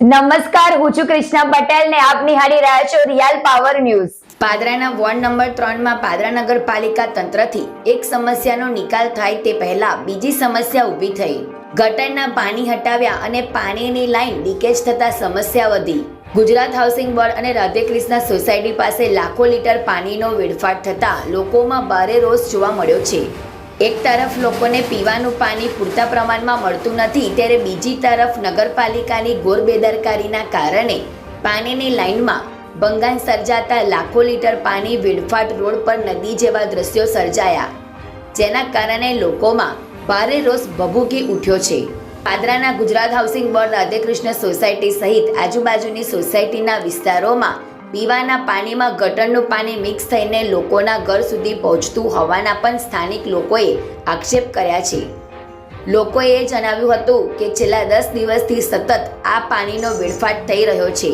નમસ્કાર, હું છું કૃષ્ણા પટેલ ને આપ નિહાળી રહ્યા છો રિયલ પાવર ન્યૂઝ. પાદરાના વોર્ડ નંબર ત્રણમાં પાદરા નગરપાલિકા તંત્રથી એક સમસ્યાનો નિકાલ થાય તે પહેલા બીજી સમસ્યા ઊભી થઈ. ગટરના પાણી હટાવ્યા અને પાણીની લાઈન લીકેજ થતા સમસ્યા વધી. ગુજરાત હાઉસિંગ બોર્ડ અને રાધેકૃષ્ણ સોસાયટી પાસે લાખો લીટર પાણીનો વેડફાટ થતા લોકોમાં ભારે રોષ જોવા મળ્યો છે. એક તરફ લોકોને પીવાનું પાણી પૂરતા પ્રમાણમાં મળતું નથી, ત્યારે બીજી તરફ નગરપાલિકાની ઘોર બેદરકારીના કારણે પાણીની લાઇનમાં ભંગાણ સર્જાતા લાખો લીટર પાણી વેડફાટ રોડ પર નદી જેવા દ્રશ્યો સર્જાયા, જેના કારણે લોકોમાં ભારે રોષ ભભૂકી ઉઠ્યો છે. પાદરાના Gujarat housing board Radhekrishna society સહિત આજુબાજુની સોસાયટીના વિસ્તારોમાં પીવાના પાણીમાં ગટરનું પાણી મિક્સ થઈને લોકોના ઘર સુધી પહોંચતું હોવાના પણ સ્થાનિક લોકોએ આક્ષેપ કર્યા છે. લોકોએ જણાવ્યું હતું કે છેલ્લા દસ દિવસથી સતત આ પાણીનો વેડફાટ થઈ રહ્યો છે.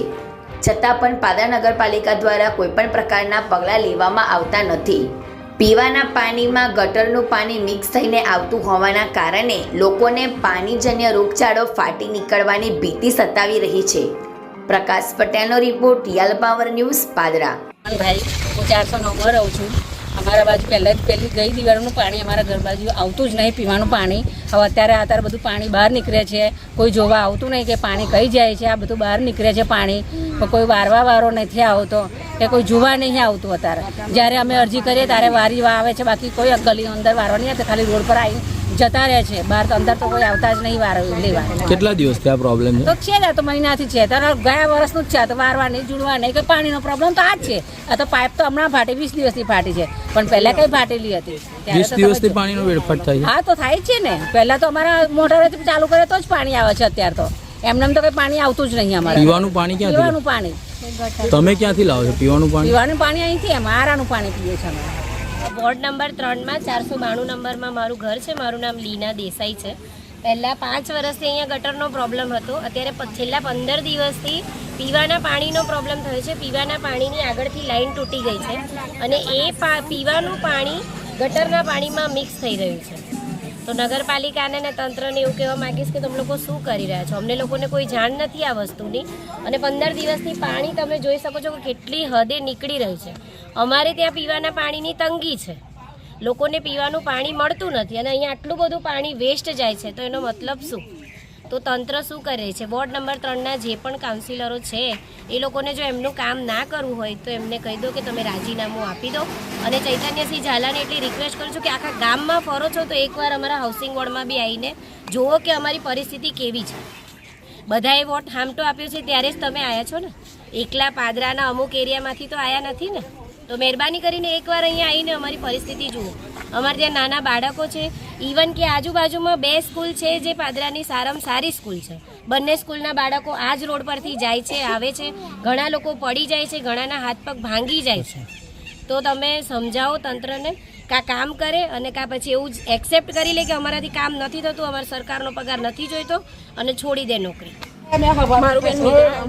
છતાં પણ પાદરા નગરપાલિકા દ્વારા કોઈપણ પ્રકારના પગલાં લેવામાં આવતા નથી. પીવાના પાણીમાં ગટરનું પાણી મિક્સ થઈને આવતું હોવાના કારણે લોકોને પાણીજન્ય રોગચાળો ફાટી નીકળવાની ભીતિ સતાવી રહી છે. પ્રકાશ પટેલનો report real power news, Padra. ભાઈ, હું ચારસો નવમાં રહું છું. અમારા બાજુ પહેલાં જ પહેલી ગઈ દિવાળીનું પાણી અમારા ઘર બાજુ આવતું જ નહીં, પીવાનું પાણી. હવે અત્યારે અત્યારે બધું પાણી બહાર નીકળે છે. કોઈ જોવા આવતું નહીં કે પાણી કઈ જાય છે. આ બધું બહાર નીકળે છે પાણી. કોઈ વારવા વારો નથી આવતો. કે કોઈ જોવા નહીં આવતું અત્યારે. જ્યારે અમે અરજી કરીએ ત્યારે વારી આવે છે. બાકી કોઈ ગલી અંદર વારવા નહીં ખાલી રોડ પર આવી જતા રહે છે. બહાર તો અંદર તો કોઈ આવતા જ નહીં વાર લેવા કેટલા દિવસથી આ પ્રોબ્લેમ છે તો છે ને તો મહિનાથી છે. તો ગયા વર્ષનું જ છે. તો વારવા નહીં જુડવા નહીં. કે પાણીનો પ્રોબ્લેમ તો આ જ છે. આ તો પાઇપ તો હમણાં ફાટી વીસ દિવસથી ફાટી છે. પણ પહેલા કઈ ફાટેલી હતી. વીસ દિવસથી પાણીનો વેડફાટ થાય હા તો થાય જ છે ને. પહેલા તો અમારા મોટરેથી ચાલુ કરે તો જ પાણી આવે છે અત્યારે તો. એમને તો કઈ પાણી આવતું જ નહીં અમારે. પીવાનું પાણી ક્યાં પીવાનું પાણી. તમે ક્યાંથી લાવો છો? પીવાનું પાણી? પીવાનું પાણી અહીંથી અમારાનું પાણી પીએ છે અમે. વોર્ડ નંબર ત્રણમાં, ચારસો બાણું નંબરમાં મારું ઘર છે. મારું નામ લીના દેસાઈ છે. પહેલાં પાંચ વર્ષથી અહીંયા ગટરનો પ્રોબ્લેમ હતો. અત્યારે છેલ્લા પંદર દિવસથી પીવાના પાણીનો પ્રોબ્લેમ થયો છે. પીવાના પાણીની આગળથી લાઈન તૂટી ગઈ છે. અને એ પીવાનું પાણી ગટરના પાણીમાં મિક્સ થઈ રહ્યું છે. તો નગરપાલિકાને અને તંત્રને એવું કહેવા માગીશ કે તમે લોકો શું કરી રહ્યા છો? અમને લોકોને કોઈ જાણ નથી આ વસ્તુની. અને પંદર દિવસથી પાણી તમે જોઈ શકો છો કે કેટલી હદે નીકળી રહી છે. અમારે ત્યાં પીવાના પાણીની તંગી છે. લોકોને પીવાનું પાણી મળતું નથી અને અહીંયા આટલું બધું પાણી વેસ્ટ જાય છે. તો એનો મતલબ શું? તો તંત્ર શું કરે છે? વોર્ડ નંબર ત્રણના જે પણ કાઉન્સિલરો છે, એ લોકોને જો એમનું કામ ના કરવું હોય, તો એમને કહી દો કે તમે રાજીનામું આપી દો. અને ચૈતન્યસિંહ ઝાલાને એટલી રિક્વેસ્ટ કરું છું કે આખા ગામમાં ફરો છો, તો એકવાર અમારા હાઉસિંગ વોર્ડમાં બી આવીને જુઓ કે અમારી પરિસ્થિતિ કેવી છે. બધાએ વોટ હામટો આપ્યો છે, ત્યારે જ તમે આવ્યા છો ને? એકલા પાદરાના અમુક એરિયામાંથી તો આવ્યા નથી ને? તો મહેરબાની કરીને એકવાર અહીંયા આવીને અમારી પરિસ્થિતિ જુઓ. અમારે ત્યાં નાના બાળકો છે ઇવન કે આજુબાજુમાં બે સ્કૂલ છે જે પાદરાની સારામાં સારી સ્કૂલ છે. બંને સ્કૂલના બાળકો આ જ રોડ પરથી જાય છે, આવે છે. ઘણા લોકો પડી જાય છે, ઘણાના હાથ પગ ભાંગી જાય છે. તો તમે સમજાવો તંત્રને કા કામ કરે અને કા પછી એવું જ એક્સેપ્ટ કરી લે કે અમારાથી કામ નથી થતું, અમારે સરકારનો પગાર નથી જોઈતો અને છોડી દે નોકરી.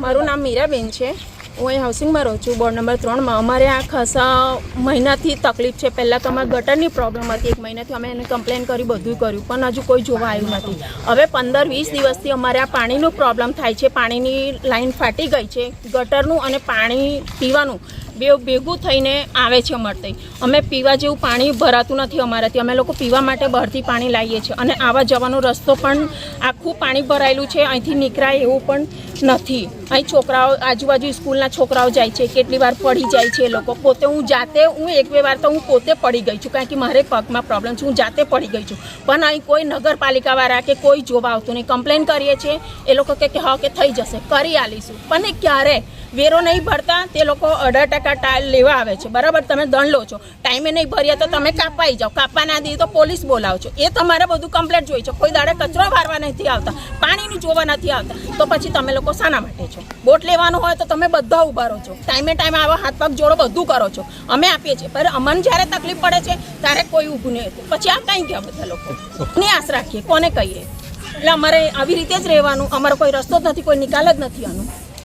મારું નામ મીરાબેન છે. હું અહીં હાઉસિંગમાં રહું છું. બોર્ડ નંબર ત્રણમાં. અમારે આ ખાસા મહિનાથી તકલીફ છે. પહેલાં તો અમારે ગટરની પ્રોબ્લેમ હતી. એક મહિનાથી અમે એને કમ્પ્લેન કરી બધું કર્યું, પણ હજુ કોઈ જોવા આવ્યું નથી. હવે પંદર, વીસ દિવસથી અમારે આ પાણીનું પ્રોબ્લેમ થાય છે. પાણીની લાઈન ફાટી ગઈ છે. ગટરનું અને પાણી પીવાનું બે ભેગું થઈને આવે છે અમારે અમે પીવા જેવું પાણી ભરાતું નથી અમારાથી અમે લોકો પીવા માટે બહારથી પાણી લાવીએ છીએ. અને આવા જવાનો રસ્તો પણ આખું પાણી ભરાયેલું છે. અહીંથી નીકળાય એવું પણ નથી. અહીં છોકરાઓ, આજુબાજુ સ્કૂલના છોકરાઓ જાય છે, કેટલી વાર પડી જાય છે એ લોકો. પોતે હું જાતે, હું એક બે વાર તો હું પોતે પડી ગઈ છું, કારણ કે મારે પગમાં પ્રોબ્લેમ છે, હું જાતે પડી ગઈ છું. પણ અહીં કોઈ નગરપાલિકાવાળા કે કોઈ જોવા આવતું નહીં. કમ્પ્લેન કરીએ છીએ, એ લોકો કે હા, કે થઈ જશે, કરી આલીશું. પણ એ ક્યારે? વેરો નહીં ભરતા, તે લોકો અઢાર ટકા ટાયર લેવા આવે છે. બરાબર? તમે દંડ લો છો. ટાઈમે નહીં ભર્યા તો તમે કાપાઈ જાઓ. કાપવા ના દઈએ તો પોલીસ બોલાવો છો એ તમારે બધું કમ્પ્લેટ જોઈ છે. કોઈ દાડે કચરો વારવા નથી આવતા, પાણીનું જોવા નથી આવતા. તો પછી તમે લોકો શાના માટે છો? બોટ લેવાનું હોય તો તમે બધા ઊભા રહો છો. ટાઈમે ટાઈમે આવા હાથ પગ જોડો બધું કરો છો. અમે આપીએ છીએ. પણ અમને જ્યારે તકલીફ પડે છે, ત્યારે કોઈ ઊભું નહીં હતું પછી આ કંઈ ગયા બધા લોકો? ને આશ રાખીએ. કોને કહીએ? એટલે અમારે આવી રીતે જ રહેવાનું. અમારો કોઈ રસ્તો જ નથી, કોઈ નિકાલ જ નથી આનો.